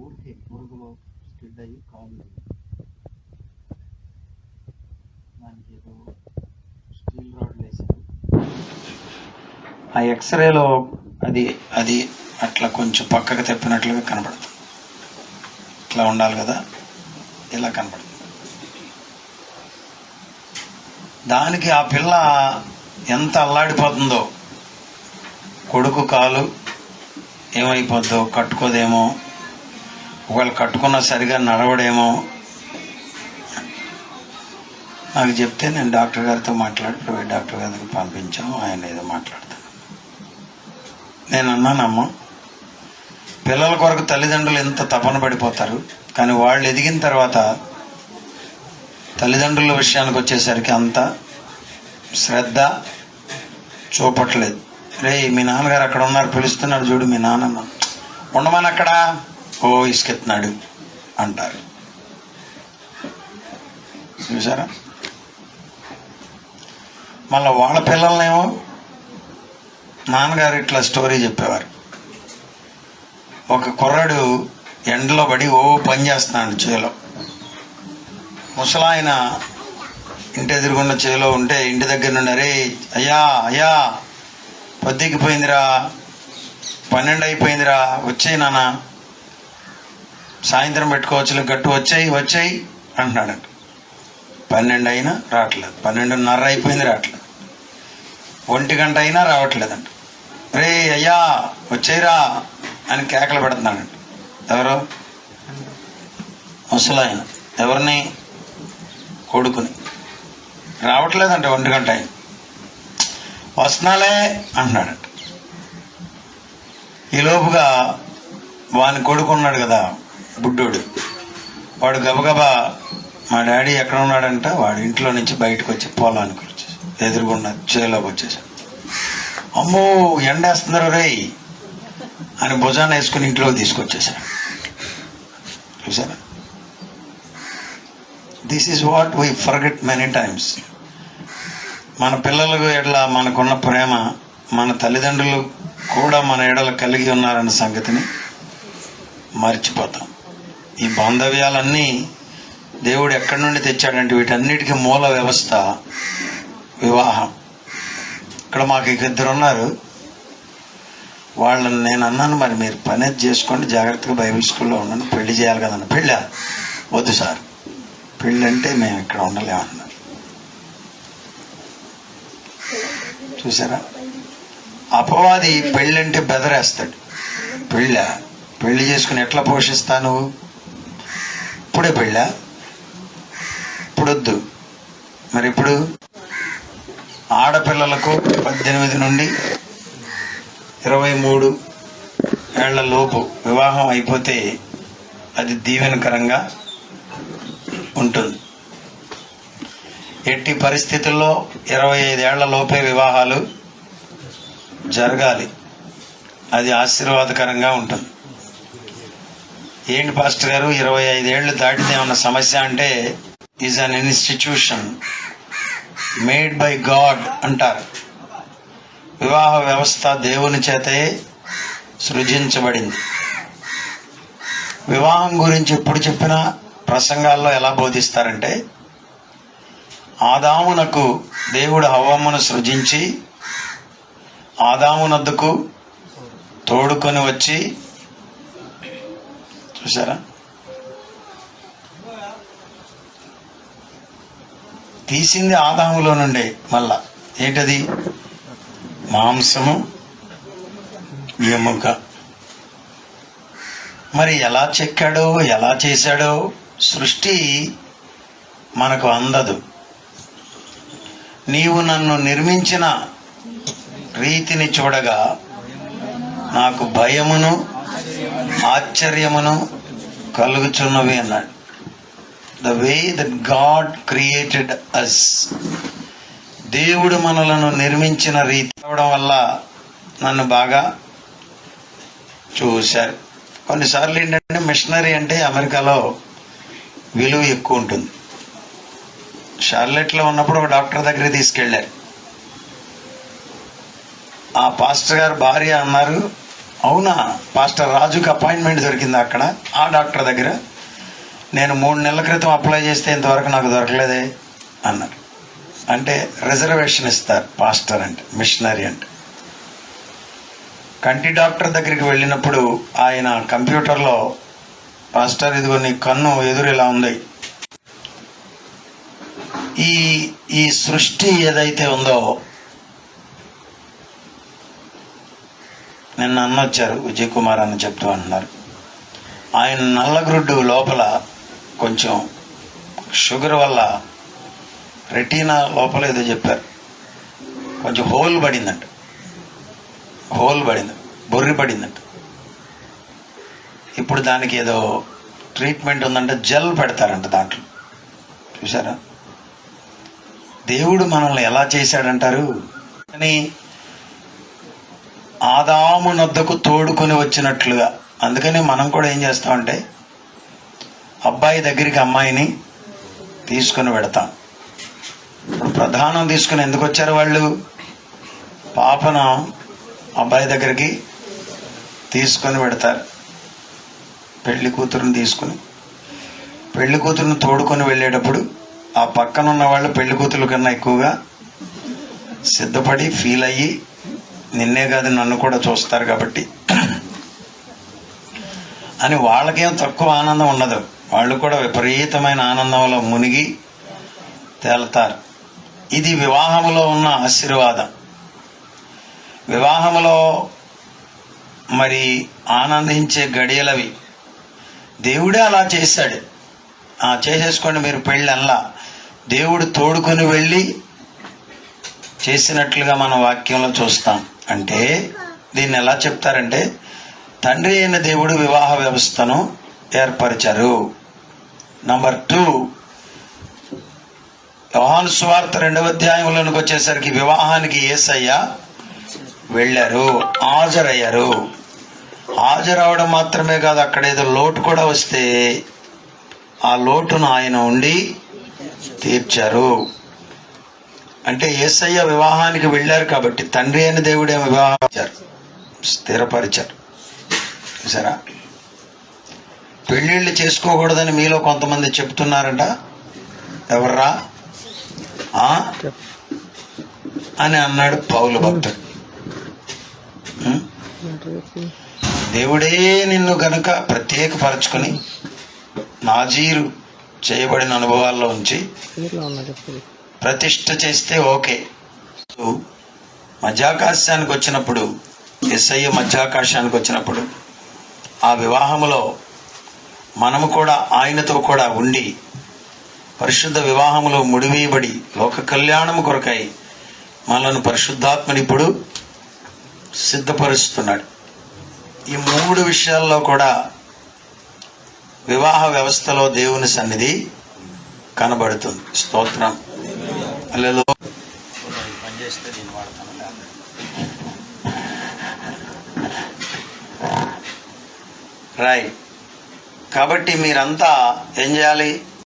ఊరికే పురుగులో స్కిడ్ అయ్యి కాలు దానికి ఏదో స్టీల్ రాడ్లు వేసారు ఆ ఎక్స్రేలో అది అది అట్లా కొంచెం పక్కకు తెప్పినట్లుగా కనబడుతుంది ఇట్లా ఉండాలి కదా ఇలా కనబడుతుంది దానికి ఆ పిల్ల ఎంత అల్లాడిపోతుందో కొడుకు కాలు ఏమైపోద్దో కట్టుకోదేమో ఒకవేళ కట్టుకున్నా సరిగా నడవడేమో. నాకు చెప్తే నేను డాక్టర్ గారితో మాట్లాడి ప్రైవేట్ డాక్టర్ గారికి పంపించాము ఆయన ఏదో మాట్లాడతాను నేను అన్నానమ్మా పిల్లల కొరకు తల్లిదండ్రులు ఎంత తపన పడిపోతారు కానీ వాళ్ళు ఎదిగిన తర్వాత తల్లిదండ్రుల విషయానికి వచ్చేసరికి అంత శ్రద్ధ చూపట్లేదు. రే మీ నాన్నగారు అక్కడ ఉన్నారు పిలుస్తున్నాడు చూడు మీ నాన్న ఉండమని అక్కడ ఓ ఇసుకెత్తున్నాడు అంటారు. చూసారా? మళ్ళీ వాళ్ళ పిల్లలనేమో నాన్నగారు ఇట్లా స్టోరీ చెప్పేవారు. ఒక కుర్రాడు ఎండలో పడి ఓ పని చేస్తున్నాడు చేలో. ముసలాయన ఇంటి ఎదురుగున్న చేలో ఉంటే ఇంటి దగ్గర నుండి అరే అయ్యా అయ్యా పొద్దుకిపోయిందిరా పన్నెండు అయిపోయిందిరా వచ్చేయి నాన్న. సాయంత్రం పెట్టుకోవచ్చు గట్టు వచ్చాయి వచ్చాయి అంటున్నాడంట పన్నెండు అయినా రావట్లేదు. పన్నెండున్నర అయిపోయింది రావట్లేదు. ఒంటి గంట అయినా రావట్లేదంట. రే అయ్యా వచ్చేయరా అని కేకలు పెడుతున్నాడంట ఎవరు? ముసలాయన. ఎవరిని? కొడుకుని. రావట్లేదంట ఒంటి గంట ఆయన వస్తున్నాలే అంటున్నాడంట. ఈ లోపుగా వాని కొడుకున్నాడు కదా బుడ్డోడు వాడు గబగబా మా డాడీ ఎక్కడ ఉన్నాడంట వాడు ఇంట్లో నుంచి బయటకు వచ్చి పొలానికి వచ్చేసి ఎదురుగున్న చేలోకి వచ్చేసాడు. అమ్మో ఎండేస్తున్నారు రేయ్ అని భుజాన్ని వేసుకుని ఇంట్లోకి తీసుకొచ్చేసాడు. చూసారా? This is what we forget many times మన పిల్లలకు ఎట్లా మనకున్న ప్రేమ మన తల్లిదండ్రులు కూడా మన ఎడలు కలిగి ఉన్నారన్న సంగతిని మర్చిపోతాం. ఈ బాంధవ్యాలన్నీ దేవుడు ఎక్కడి నుండి తెచ్చాడంటే వీటన్నిటికీ మూల వ్యవస్థ వివాహం. ఇక్కడ మాకు ఇద్దరు ఉన్నారు. వాళ్ళని నేను అన్నాను మరి మీరు పని చేసుకోండి జాగ్రత్తగా బైబిల్ స్కూల్లో ఉండండి పెళ్ళి చేయాలి కదన్న పెళ్ళా? వద్దు సార్. పెళ్ళి అంటే మేము ఇక్కడ ఉండలేమన్నారు చూసారా? అపవాది పెళ్ళంటే బెదరేస్తాడు. పెళ్ళ? పెళ్ళి చేసుకుని ఎట్లా పోషిస్తాను ఇప్పుడే పెళ్ళా? ఇప్పుడొద్దు. మరి ఇప్పుడు ఆడపిల్లలకు పద్దెనిమిది నుండి ఇరవై మూడు ఏళ్ళ లోపు వివాహం అయిపోతే అది దీవెనకరంగా ఉంటుంది. ఎట్టి పరిస్థితుల్లో ఇరవై ఐదేళ్ళ లోపే వివాహాలు జరగాలి. అది ఆశీర్వాదకరంగా ఉంటుంది. ఏంటి పాస్టర్ గారు? ఇరవై ఐదేళ్ళు దాటితే ఉన్న సమస్య అంటే is an institution made by God అంటారు. వివాహ వ్యవస్థ దేవుని చేతే సృజించబడింది. వివాహం గురించి ఎప్పుడు చెప్పిన ప్రసంగాల్లో ఎలా బోధిస్తారంటే ఆదామునకు దేవుడు హవ్వమ్మను సృజించి ఆదామునద్దుకు తోడుకొని వచ్చి చూసారా తీసింది ఆదాములో నుండే మళ్ళా ఏంటది? మాంసము ఎముక మరి ఎలా చెక్కాడో ఎలా చేశాడో సృష్టి మనకు అందదు. నీవు నన్ను నిర్మించిన రీతిని చూడగా నాకు భయమును ఆశ్చర్యమును కలుగుచున్నవి అన్నాడు. The way that God created us దేవుడు మనలను నిర్మించిన రీతి అవడం వల్ల నన్ను బాగా చూశారు కొన్నిసార్లు ఏంటంటే మిషనరీ అంటే అమెరికాలో విలువ ఎక్కువ ఉంటుంది. షార్లెట్లో ఉన్నప్పుడు ఒక డాక్టర్ దగ్గరికి తీసుకెళ్ళారు. ఆ పాస్టర్ గారు భార్య అన్నారు అవునా? పాస్టర్ రాజుకి అపాయింట్మెంట్ దొరికింది అక్కడ? ఆ డాక్టర్ దగ్గర? నేను మూడు నెలల క్రితం అప్లై చేస్తే ఇంతవరకు నాకు దొరకలేదే అన్నారు అంటే రిజర్వేషన్ ఇస్తారు పాస్టర్ అంటే మిషనరీ అంటే. కంటి డాక్టర్ దగ్గరికి వెళ్ళినప్పుడు ఆయన కంప్యూటర్లో పాస్టర్ ఇదిగో నీ కన్ను ఎదురు ఇలా ఉంది. ఈ ఈ సృష్టి ఏదైతే ఉందో నిన్న అన్న వచ్చారు విజయ్ కుమార్ అని చెప్తూ అంటున్నారు. ఆయన నల్లగ్రుడ్డు లోపల కొంచెం షుగర్ వల్ల రెటీనా లోపల ఏదో చెప్పారు. కొంచెం హోల్ పడిందంట. హోల్ పడింది. బొర్రి పడిందంట. ఇప్పుడు దానికి ఏదో ట్రీట్మెంట్ ఉందంటే జెల్ పెడతారంట దాంట్లో. చూసారా దేవుడు మనల్ని ఎలా చేశాడంటారు? కానీ ఆదాము నొద్దకు తోడుకొని వచ్చినట్లుగా. అందుకని మనం కూడా ఏం చేస్తామంటే అబ్బాయి దగ్గరికి అమ్మాయిని తీసుకొని పెడతాం ఇప్పుడు ప్రధానం తీసుకుని ఎందుకు వచ్చారు వాళ్ళు? పాపను అబ్బాయి దగ్గరికి తీసుకొని పెడతారు పెళ్ళి కూతురుని తీసుకుని. పెళ్ళి కూతురుని తోడుకొని వెళ్ళేటప్పుడు ఆ పక్కన ఉన్న వాళ్ళు పెళ్ళి కూతురు కన్నా ఎక్కువగా సిద్ధపడి ఫీల్ అయ్యి నిన్నే కాదు నన్ను కూడా చూస్తారు కాబట్టి. అని వాళ్ళకేం తక్కువ ఆనందం ఉండదు. వాళ్ళు కూడా విపరీతమైన ఆనందంలో మునిగి తేలుతారు. ఇది వివాహములో ఉన్న ఆశీర్వాదం. వివాహములో మరి ఆనందించే గడియలవి. దేవుడే అలా చేశాడు. ఆ చేసేసుకోండి మీరు పెళ్ళల్లా దేవుడు తోడుకొని వెళ్ళి చేసినట్లుగా మన వాక్యంలో చూస్తాం. అంటే దీన్ని ఎలా చెప్తారంటే తండ్రి అయిన దేవుడు వివాహ వ్యవస్థను ఏర్పరిచారు. నంబర్ టూ యోహాను స్వార్థ రెండవ అధ్యాయంలోనికి వచ్చేసరికి వివాహానికి ఏసయ్య వెళ్ళారు హాజరయ్యారు. హాజరవడం మాత్రమే కాదు అక్కడ ఏదో లోటు కూడా వస్తే ఆ లోటును ఆయన ఉండి తీర్చారు. అంటే ఏసయ్య వివాహానికి వెళ్ళారు కాబట్టి తండ్రి అయిన దేవుడే వివాహించారు స్థిరపరిచారు. సరే. పెళ్ళిళ్ళు చేసుకోకూడదని మీలో కొంతమంది చెప్తున్నారంట. ఎవర్రా? అని అన్నాడు పౌలు భక్తుడు. దేవుడే నిన్ను గనుక ప్రత్యేకపరచుకొని నాజీరు చేయబడిన అనుభవాల్లో ఉంచి ప్రతిష్ట చేస్తే ఓకే. మధ్యాకాశానికి వచ్చినప్పుడు ఎస్ఐ మధ్యాకాశానికి వచ్చినప్పుడు ఆ వివాహములో మనము కూడా ఆయనతో కూడా ఉండి పరిశుద్ధ వివాహములో ముడివేయబడి లోక కళ్యాణము కొరకై మనల్ని పరిశుద్ధాత్మని ఇప్పుడు సిద్ధపరుస్తున్నాడు. ఈ మూడు విషయాల్లో కూడా వివాహ వ్యవస్థలో దేవుని సన్నిధి కనబడుతుంది. స్తోత్రం. అల్లెలో పనిచేస్తే నేను వాడతాను రైట్ కాబట్టి మీరంతా ఏం చేయాలి?